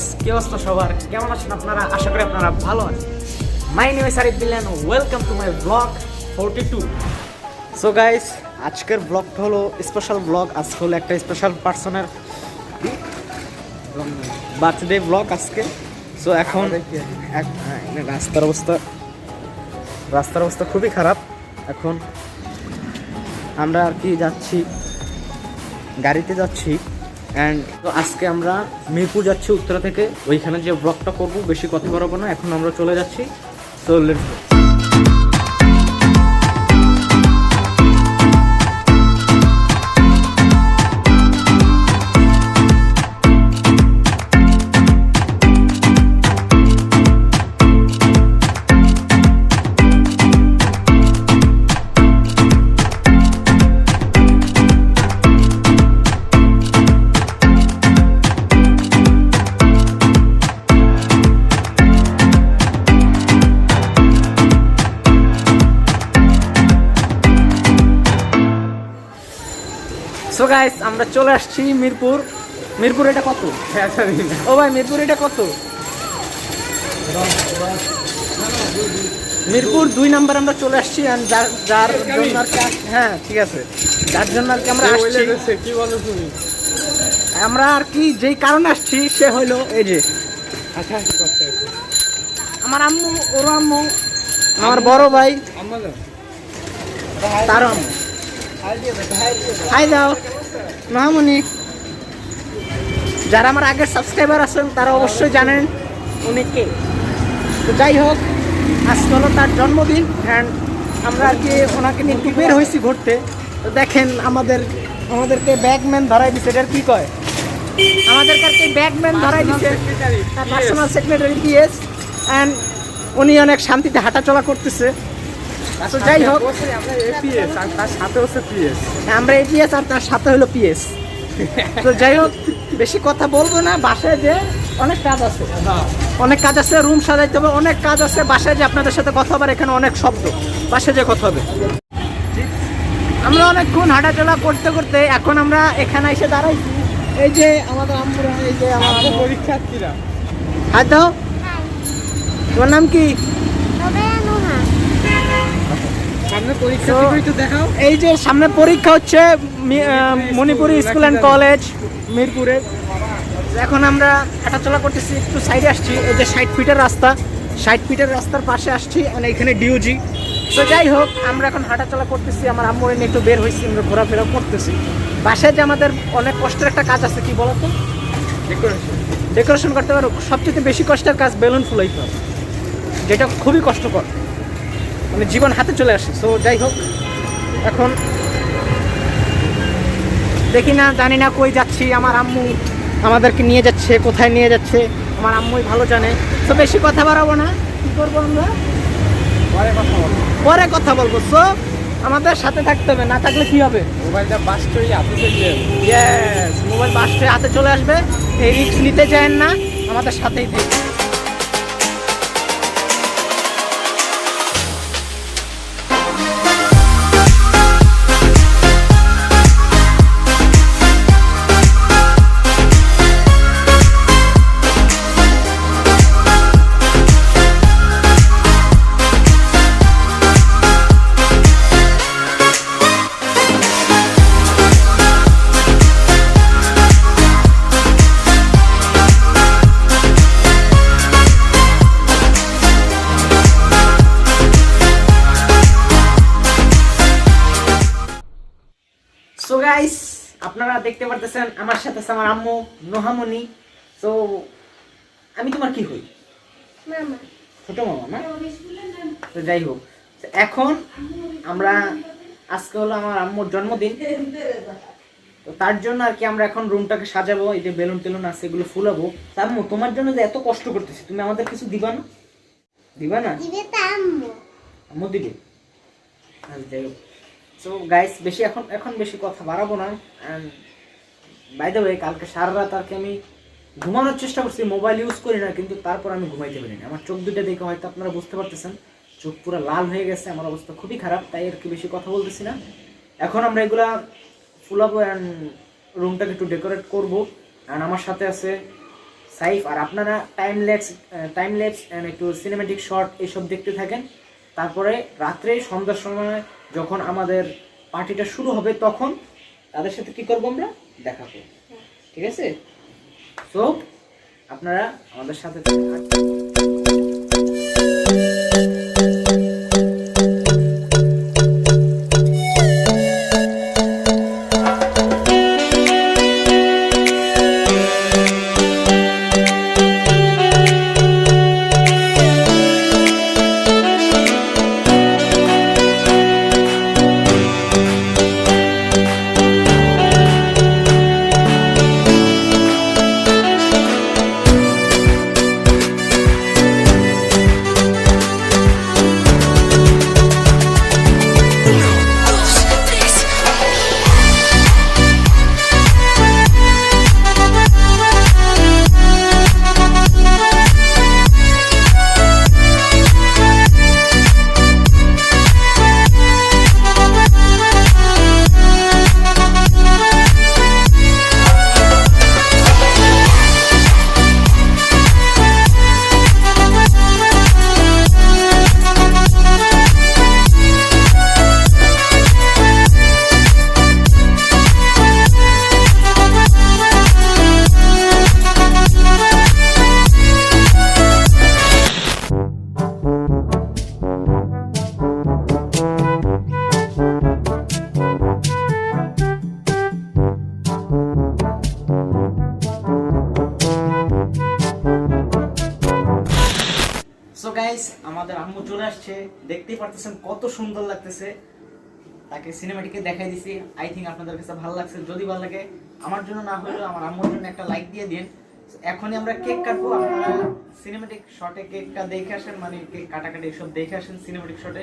Guys কি অবস্থা সবার? কেমন আছেন আপনারা? আশা করি আপনারা ভালো আছেন। My name is Arif Billan welcome to my blog forty two so guys আজকের ব্লগটা হলো স্পেশাল ব্লগ আজকে হলো একটা স্পেশাল পার্সনের বার্থডে ব্লগ আজকে। সো এখন হ্যাঁ, রাস্তার অবস্থা। রাস্তার অবস্থা খুবই খারাপ। এখন আমরা আর কি যাচ্ছি গাড়িতে যাচ্ছি। অ্যান্ড তো আজকে আমরা মিরপুর যাচ্ছি উত্তরা থেকে। ওইখানে যে ব্লগটা করব, বেশি কথা বলব না। এখন আমরা চলে যাচ্ছি। তো লেটস গাইস আমরা চলে আসছি মিরপুর। মিরপুর এটা কত? ও ভাই মিরপুর এটা কত? মিরপুর দুই নাম্বার আমরা চলে আসছি যার যার জন্য আর হ্যাঁ ঠিক আছে। যার জন্য আর কি আমরা আসছি। কি বলো তুমি? আমরা আর কি যেই কারণে আসছি সে হইল এই যে। আচ্ছা আমার আম্মু ওর আম্মু আমার বড় ভাই তার আম্মু। হাই দাও। মাহমুনি যারা আমার আগের সাবস্ক্রাইবার আছেন তারা অবশ্যই জানেন উনি কে। তো যাই হোক আজকে হলো তার জন্মদিন অ্যান্ড আমরা আর কি ওনাকে নিয়ে একটু বের হয়েছি ঘুরতে। তো দেখেন আমাদের আমাদেরকে ব্যাগম্যান ধরাই দিছে এটার কি কয়? আমাদেরকে আর কি ব্যাগম্যান ধরাই দিছে পার্সোনাল সেক্রেটারি পিএস অ্যান্ড উনি অনেক শান্তিতে হাঁটাচলা করতেছে। তো যাই হোক। আমরা এপিএস আর তার সাথে হচ্ছে পিএস আমরা এপিএস আর তার সাথে হলো পিএস। তো যাই হোক বেশি কথা বলব না বাসায় যে অনেক কাজ আছে। অনেক কাজ আছে রুম সাজাইতে হবে অনেক কাজ আছে বাসায় যে আপনাদের সাথে কথা হবে এখানে অনেক শব্দ। বাসায় যে কথা হবে। আমরা অনেকক্ষণ হাঁটাচলা করতে করতে এখন আমরা এখানে এসে দাঁড়াইছি। এই যে আমাদের এই যে আমাদের পরীক্ষার্থীরা। হাত দাও। তোমার নাম কি সামনে পরীক্ষা তো- দিবো একটু দেখাও এই যে সামনে পরীক্ষা হচ্ছে মণিপুরি স্কুল অ্যান্ড কলেজ মিরপুরে। এখন আমরা হাঁটাচলা করতেছি একটু সাইডে আসছি। এই যে ষাট ফিটের রাস্তা ষাট ফিটের রাস্তার পাশে আসছি মানে এখানে ডিউজি তো যাই হোক আমরা এখন হাঁটাচলা করতেছি আমার আম্মুরে নিয়ে একটু বের হয়েছি আমরা ঘোরাফেরা করতেছি। বাসায় যে আমাদের অনেক কষ্টের একটা কাজ আছে কি বলতো? ডেকোরেশন ডেকোরেশন করতে পারো সবচেয়ে বেশি কষ্টের কাজ বেলুন ফুলাইতে যেটা খুবই কষ্টকর। মানে জীবন হাতে চলে আসে। সো যাই হোক এখন দেখি না জানি না কই যাচ্ছি। আমার আম্মু আমাদেরকে নিয়ে যাচ্ছে কোথায় নিয়ে যাচ্ছে? আমার আম্মুই ভালো জানে। তো বেশি কথা বাড়াবো না। কি করব আমরা? পরে কথা বলো পরে কথা বলব। সো আমাদের সাথে থাকতে হবে না থাকলে কি হবে? মোবাইলটা বাস করে দিয়ে ইয়েস মোবাইল বাসটে হাতে চলে আসবে। এই রিস্ক নিতে চান না আমাদের সাথেই থাকবে। সো গাইস আপনারা দেখতে পারতেছেন আমার সাথে আছে আমার আম্মু নোহামনি তো আমি তোমার কি হই? ছোট মামা না? তো যাই হোক। এখন আমরা আজকে হলো আমার আম্মুর জন্মদিন। তো তার জন্য আর কি আমরা এখন রুমটাকে সাজাবো এই যে বেলুন টেলুন আছে এগুলো ফুলাবো। আম্মু তোমার জন্য যে এত কষ্ট করতেছি তুমি আমাদের কিছু দিবা না? দিবা না? দিবে তা আম্মু। আম্মু দিবে। আচ্ছা, যাই হোক। সো গাইস বেশি এখন এখন বেশি কথা বাড়াবো না। বাই দ্য ওয়ে কালকে সারা রাত আর কি আমি ঘুমানোর চেষ্টা করছি মোবাইল ইউজ করি না, কিন্তু তারপর আমি ঘুমাইতে পারিনি আমার চোখ দুটো দেখে হয়তো আপনারা বুঝতে পারতেছেন, চোখ পুরো লাল হয়ে গেছে, আমার অবস্থা খুবই খারাপ, তাই আর কি বেশি কথা বলতেছি না। এখন আমরা এগুলা ফুলাবো অ্যান্ড রুমটাকে একটু ডেকোরেট করব। অ্যান্ড আমার সাথে আছে সাইফ, আর আপনারা টাইম ল্যাপস টাইম ল্যাপস একটু সিনেমেটিক শর্ট এইসব দেখতে থাকেন। তারপরে রাত্রে সন্ধ্যার সময় যখন আমাদের পার্টিটা শুরু হবে তখন তাদের সাথে কি করব আমরা? দেখা করব। ঠিক আছে? সো আপনারা আমাদের সাথে গাইস আমাদের আম্মু চলে আসছে। দেখতেই পারতেছেন কত সুন্দর লাগতেছে। তাকে সিনেমাটিকে দেখাই দিছি। আই থিঙ্ক আপনাদের কাছে ভালো লাগছে। যদি ভালো লাগে, আমার জন্য না হলেও আমার আম্মুর জন্য একটা লাইক দিয়ে দিন। এখনই আমরা কেক কাটবো। আপনারা সিনেমাটিক শটে কেকটা দেখে আসেন। মানে কেক কাটাকাটি এসব দেখে আসেন সিনেমাটিক শটে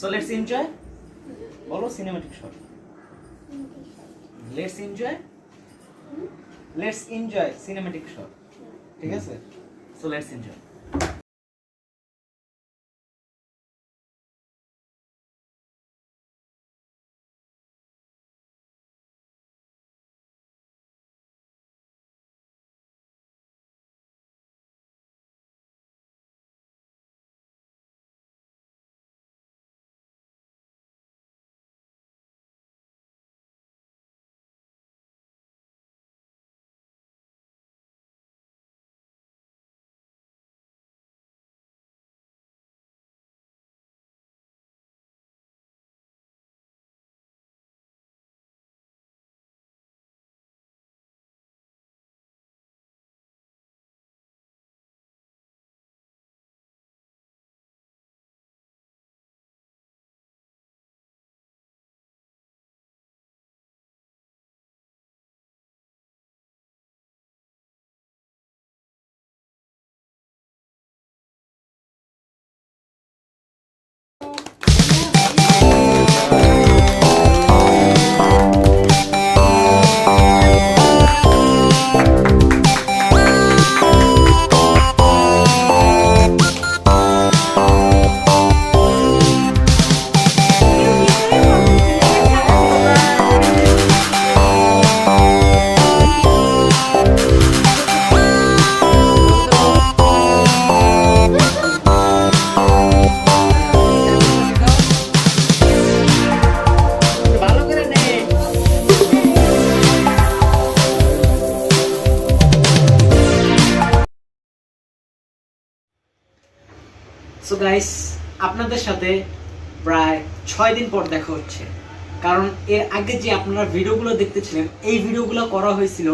সো লেটস এনজয় বলো cinematic shot let's enjoy let's enjoy cinematic shot ঠিক আছে? So let's enjoy so guys আপনাদের সাথে প্রায় ছয় দিন পর দেখা হচ্ছে। কারণ এর আগে যে আপনারা ভিডিওগুলো দেখতেছিলেন, এই ভিডিওগুলো করা হয়েছিল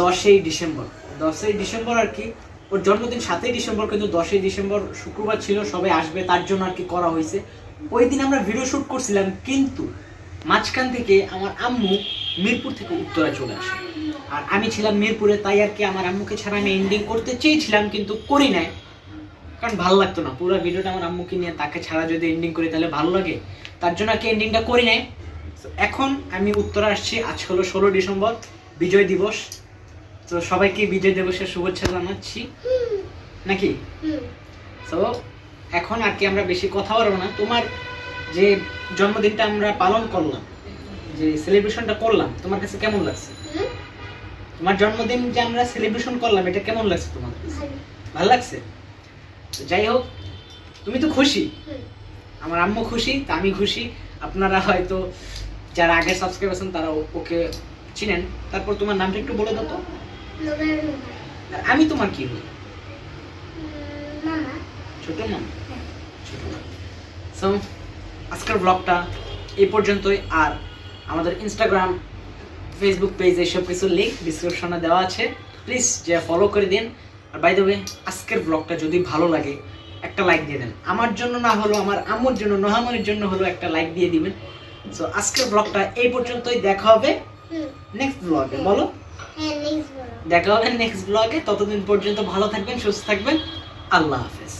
দশই ডিসেম্বর। দশই ডিসেম্বর আর কি, ওর জন্মদিন সাতই ডিসেম্বর, কিন্তু দশই ডিসেম্বর শুক্রবার ছিল, সবাই আসবে, তার জন্য আর কি করা হয়েছে। ওই দিন আমরা ভিডিও শুট করছিলাম, কিন্তু মাঝখান থেকে আমার আম্মু মিরপুর থেকে উত্তরা চলে আসে। আর আমি ছিলাম মিরপুরে, তাই আর কি আমার আম্মুকে ছাড়া আমি এন্ডিং করতে চেয়েছিলাম, কিন্তু করি নাই। কারণ ভালো লাগতো না। পুরো ভিডিওটা আমার আম্মুকে নিয়ে তাকে ছাড়া যদি এন্ডিং করি তাহলে ভালো লাগে। তার জন্য আর কি এন্ডিংটা করি নাই। এখন আমি উত্তরা আসছি। আজ হলো ষোলো ডিসেম্বর বিজয় দিবস। তো সবাইকে বিজয় দিবসের শুভেচ্ছা জানাচ্ছি। নাকি? তো এখন আর কি আমরা বেশি কথা বলব না। তোমার যে জন্মদিনটা আমরা পালন করলাম যে সেলিব্রেশনটা করলাম তোমার কাছে কেমন লাগছে? তোমার জন্মদিন যে আমরা সেলিব্রেশন করলাম এটা কেমন লাগছে তোমার? ভালো লাগছে? তো যাই হোক তুমি তো খুশি। আমার আম্মু খুশি তা আমি খুশি। আপনারা হয়তো যারা আগে সাবস্ক্রাইব আছেন তারা ওকে চিনেন। তারপর তোমার নামটা একটু বলে দাও তো। আমি তোমার কি হই? ছোট মামা? ছোট মামা। সো আজকের ব্লগটা এই পর্যন্তই। আর আমাদের ইনস্টাগ্রাম ফেসবুক পেজ সব কিছু লিঙ্ক ডিসক্রিপশনে দেওয়া আছে। প্লিজ যে ফলো করে দিন। আর বাই দ্য ওয়ে আজকের ব্লগটা যদি ভালো লাগে একটা লাইক দিয়ে দেন। আমার জন্য না হলো আমার আম্মুর জন্য নোহামনির জন্য হলো একটা লাইক দিয়ে দিবেন। সো আজকের ব্লগটা এই পর্যন্তই দেখা হবে নেক্সট ব্লগে বলো? দেখা হবে নেক্সট ব্লগে ততদিন পর্যন্ত ভালো থাকবেন সুস্থ থাকবেন। আল্লাহ হাফেজ।